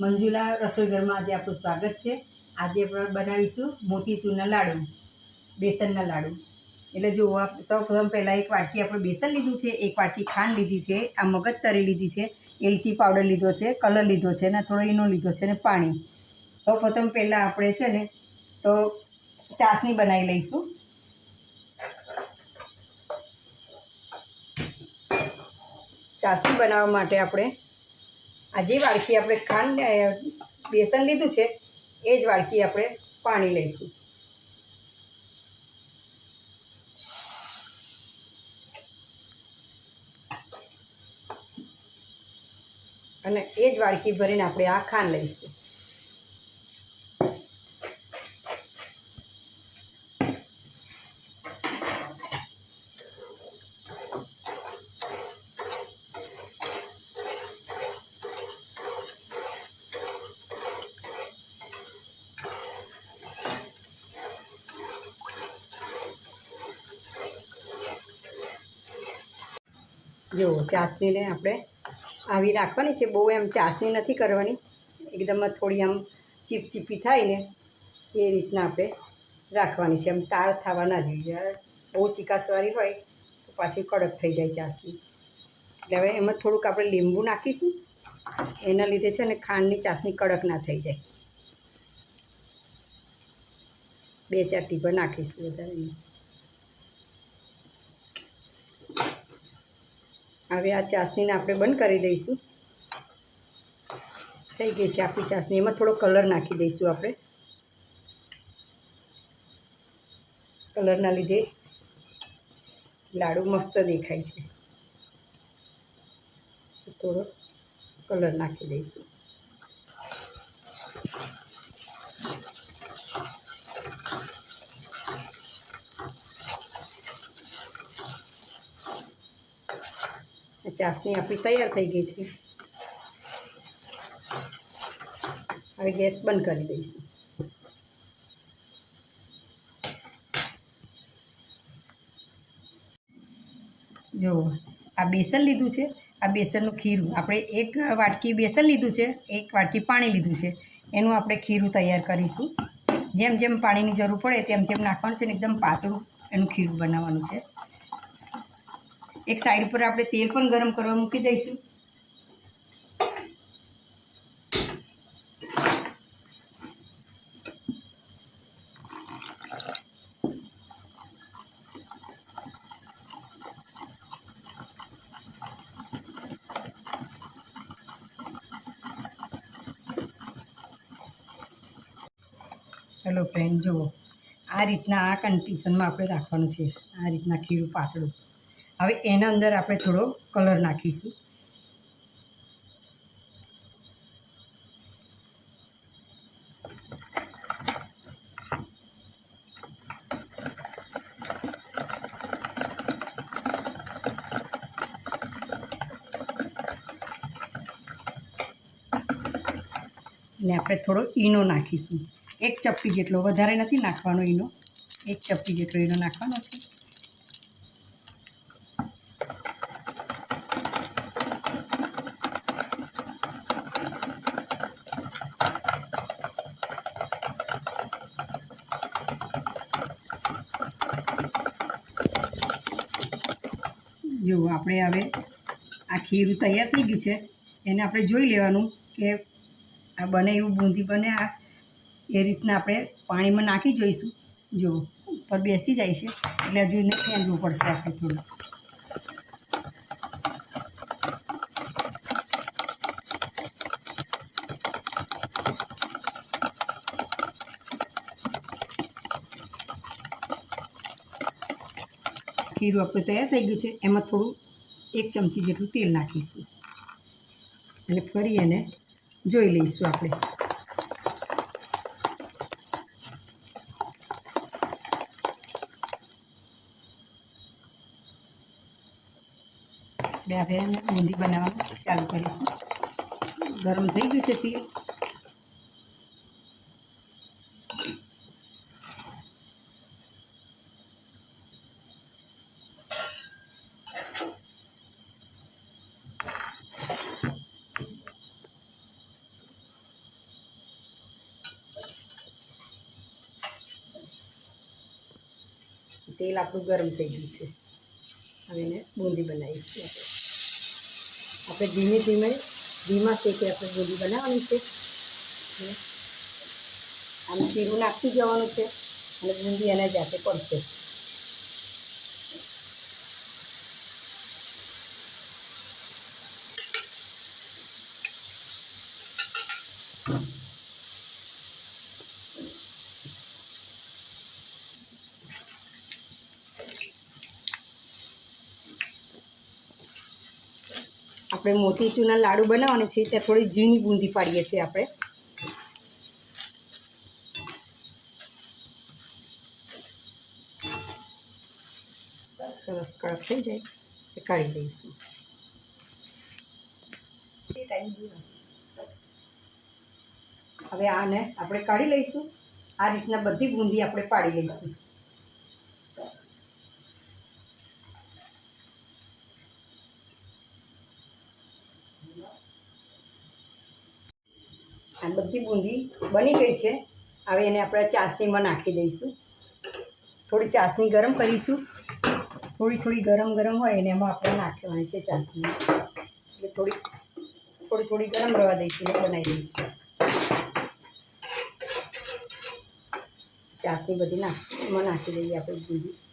મંજુલા રસોઈઘરમાં આજે આપણું સ્વાગત છે. આજે આપણે બનાવીશું મોતીચૂરના લાડુ બેસનના લાડુ. એટલે જો સૌ પ્રથમ પહેલાં એક વાટકી આપણે બેસન લીધું છે, એક વાટકી ખાંડ લીધી છે, આ મગજ તરી લીધી છે, એલચી પાવડર લીધો છે, કલર લીધો છે અને થોડો ઈનો લીધો છે અને પાણી. સૌ પ્રથમ પહેલાં આપણે છે ને તો ચાસણી બનાવી લઈશું. ચાસણી બનાવવા માટે આપણે આ જે વાડકી આપણે ખાંડ બેસન લીધું છે, એ જ વાડકી આપણે પાણી લઈશું. અને એ જ વાડકી ભરીને આપણે આ ખાંડ લઈશું. જો, ચાસણીને આપણે આવી રાખવાની છે. બહુ એમ ચાસણી નથી કરવાની. એકદમ થોડી આમ ચીપચીપી થાય ને, એ રીતના આપણે રાખવાની છે. એમ તાર થવા ના જોઈએ. બહુ ચીકાસવાળી હોય, તો પાછી કડક થઈ જાય ચાસણી. એટલે હવે એમાં થોડુંક આપણે લીંબુ નાખીશું. એના લીધે છે ને, ખાંડની ચાસણી કડક ના થઈ જાય. બે ચાર ટીપા નાખીશું વધારે હવે આ ચાસણીને આપણે બંધ કરી દઈશું. થઈ ગઈ છે આપણી ચાસણી. એમાં થોડો કલર નાખી દઈશું આપણે. કલરના લીધે લાડુ મસ્ત દેખાય છે. થોડો કલર નાખી દઈશું. ચાસણી આપણી તૈયાર થઈ ગઈ છે. હવે ગેસ બંધ કરી દઈશું. જો, આ બેસન લીધું છે. આ બેસનનું ખીરું, આપણે એક વાટકી બેસન લીધું છે, એક વાટકી પાણી લીધું છે. એનું આપણે ખીરું તૈયાર કરીશું. જેમ જેમ પાણીની જરૂર પડે તેમ તેમ નાખવાનું છે ને એકદમ પાતળું એનું ખીરું બનાવવાનું છે. એક સાઈડ પર આપણે તેલ પણ ગરમ કરવા મૂકી દઈશું. હેલો ફ્રેન્ડ જુઓ. આ રીતના આ કન્ડિશનમાં આપણે રાખવાનું છે. આ રીતના ખીરું પાતળું. હવે એના અંદર આપણે થોડો કલર નાખીશું. અને આપણે થોડો ઈનો નાખીશું. એક ચપટી જેટલો, વધારે નથી નાખવાનો ઈનો. એક ચપટી જેટલો ઈનો નાખવાનો છે. જો આપણે હવે આ ખીરું તૈયાર થઈ ગયું છે, એને આપણે જોઈ લેવાનું કે આ બને એવું બૂંદી બને, આ એ રીતના આપણે પાણીમાં નાખી જોઈશું. જો ઉપર બેસી જાય છે, એટલે હજુ એને ફેંદવું પડશે આપણે થોડું. ખીરું આપણું તૈયાર થઈ ગયું છે. એમાં થોડું એક ચમચી જેટલું તેલ નાખીશું. અને ફરી એને જોઈ લઈશું આપણે. એટલે હવે બુંદી બનાવવાનું ચાલુ કરીશું. ગરમ થઈ ગયું છે તેલ. તેલ આપણું ગરમ થઈ ગયું છે. હવે એને બૂંદી બનાવીશું આપણે. આપણે ધીમે ધીમે ધીમા શેકે આપણે બૂંદી બનાવવાની છે. આમ જીરું નાખી જવાનું છે અને બૂંદી એના જાતે પડશે. આપણે મોતીચૂરના લાડુ બનાવવાના છે ત્યાં થોડી ઝીણી બૂંદી પાડીએ છીએ આપણે. સરસ કડક થઈ જાય, એ કાઢી દઈશું હવે આને આપણે કાઢી લઈશું. આ રીતના બધી બૂંદી આપણે પાડી લઈશું. બધી બૂંદી બની ગઈ છે. હવે એને આપણે ચાસણીમાં નાખી દઈશું. થોડી ચાસણી ગરમ કરીશું. થોડી થોડી ગરમ ગરમ હોય એને એમાં આપણે નાખવાની છે ચાસણી. એટલે થોડી થોડી થોડી ગરમ રવા દઈશું ને બનાવી દઈશું. ચાસણી બધી નાખ એમાં નાખી દઈએ આપણે બૂંદી.